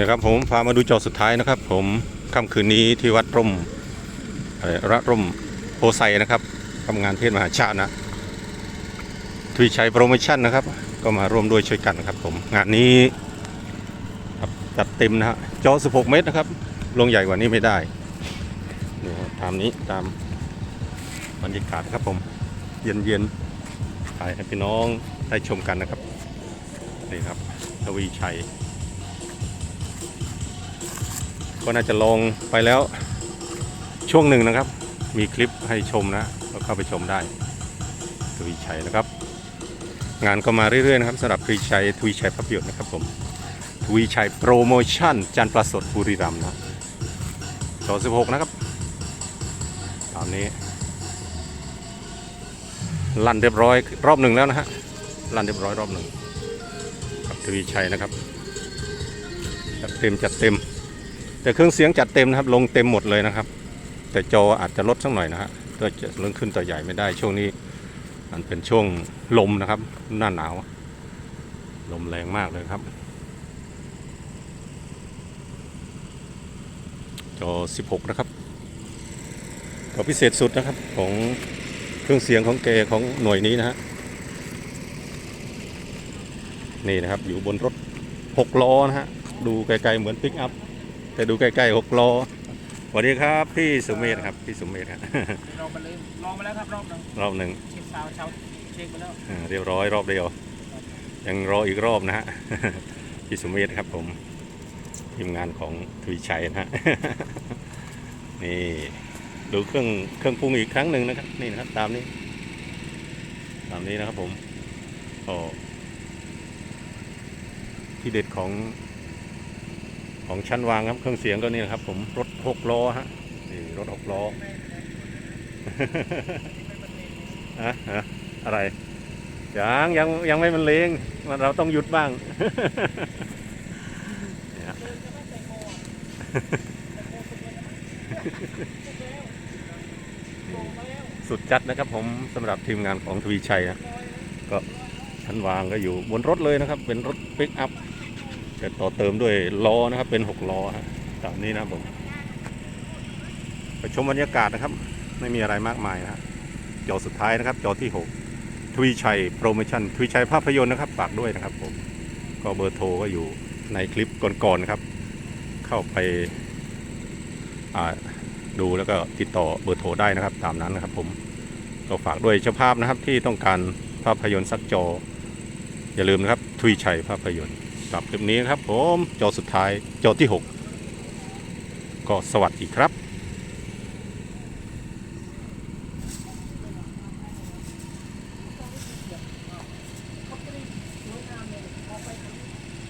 นะครับผมพามาดูจอสุดท้ายนะครับ ผมค่ำคืนนี้ที่วัดร่มอ่อระร่มโพไซนะครับทำงานเทศมหาชาตินะทวีชัยโปรโมชั่นนะครับ ก็มาร่วมด้วยช่วยกันนะครับ ผมงานนี้จัดเต็มนะฮะจอ 16 เมตรนะครับ ลงใหญ่กว่านี้ไม่ได้นี่ครับตามนี้ตามบรรยากาศครับผม เย็นเย็นๆถ่ายให้พี่น้องได้ชมกันนะครับนี่ครับทวีชัย ก็น่าจะลงไปแล้วช่วงหนึ่งนะครับ มีคลิปให้ชมนะก็เข้าไปชมได้ทวีชัยนะครับ งานก็มาเรื่อยๆนะครับสำหรับทวีชัยทวีชัยภาพยนตร์นะครับผมทวีชัยโปรโมชั่นจันทร์ประสดบุรีรัมย์นะต่อ16 นะครับ ตามนี้ ลั่นเรียบร้อยรอบหนึ่งแล้วนะฮะลั่นเรียบร้อยรอบหนึ่งกับทวีชัยนะครับจัดเต็มจัดเต็ม แต่เครื่องเสียงจัดเต็มนะครับ ลงเต็มหมดเลยนะครับ แต่จออาจจะลดสักหน่อยนะฮะตัวจะเรื่องขึ้นตัวใหญ่ไม่ได้ช่วงนี้ มันเป็นช่วงลมนะครับ หน้าหนาว ลมแรงมากเลยครับ จอ 16 นะครับก็พิเศษสุดนะครับของเครื่องเสียงของเกของหน่วยนี้นะฮะนี่นะครับอยู่บนรถ 6 ล้อนะฮะดูไกลๆเหมือนปิกอัพ แต่ดูใกล้ๆหกล้อสวัสดีครับพี่สุเมธครับพี่สุเมธครับลองไปเลยลองมาแล้วครับรอบหนึงรอบหนึ่งเช็คซาวด์เช้าเช็คไปแล้วอ่าเรียบร้อยรอบเดียว ยังรออีกรอบนะฮะพี่สุเมธครับผมทีมงานของทวีชัยนะฮะนี่ดูเครื่องเครื่องปรุงอีกครั้งหนึ่งนะครับนี่นะครับตามนี้ ตามนี้นะครับผมก็ที่เด็ดของ ของชั้นวางครับเครื่องเสียงก็นี่นะครับ ผมรถหกล้อฮะนี่รถหกล้ออะฮะอะไรยังยังยังไม่มันเลงมันเราต้องหยุดบ้างสุดจัดนะครับผมสำหรับทีมงานของทวีชัยนะก็ชั้นวางก็อยู่บนรถเลยนะครับ เป็นรถปิกอัพ จะต่อเติมด้วยล้อนะครับ เป็นหกล้อฮะตามนี้นะครับผมไปชมบรรยากาศนะครับ ไม่มีอะไรมากมายนะจอสุดท้ายนะครับ จอที่ 6 ทวีชัยโปรโมชั่นทวีชัยภาพยนตร์นะครับฝากด้วยนะครับผมก็เบอร์โทรก็อยู่ในคลิปก่อนๆนะครับ เข้าไปดูแล้วก็ติดต่อเบอร์โทรได้นะครับ ตามนั้นนะครับผมก็ฝากด้วยเจ้าภาพนะครับที่ต้องการภาพยนตร์สักจอ อย่าลืมนะครับทวีชัยภาพยนตร์ำหรับคลิปนี้นะครับ ผมจอสุดท้ายจอที่ 6 ก็สวัสดีครับ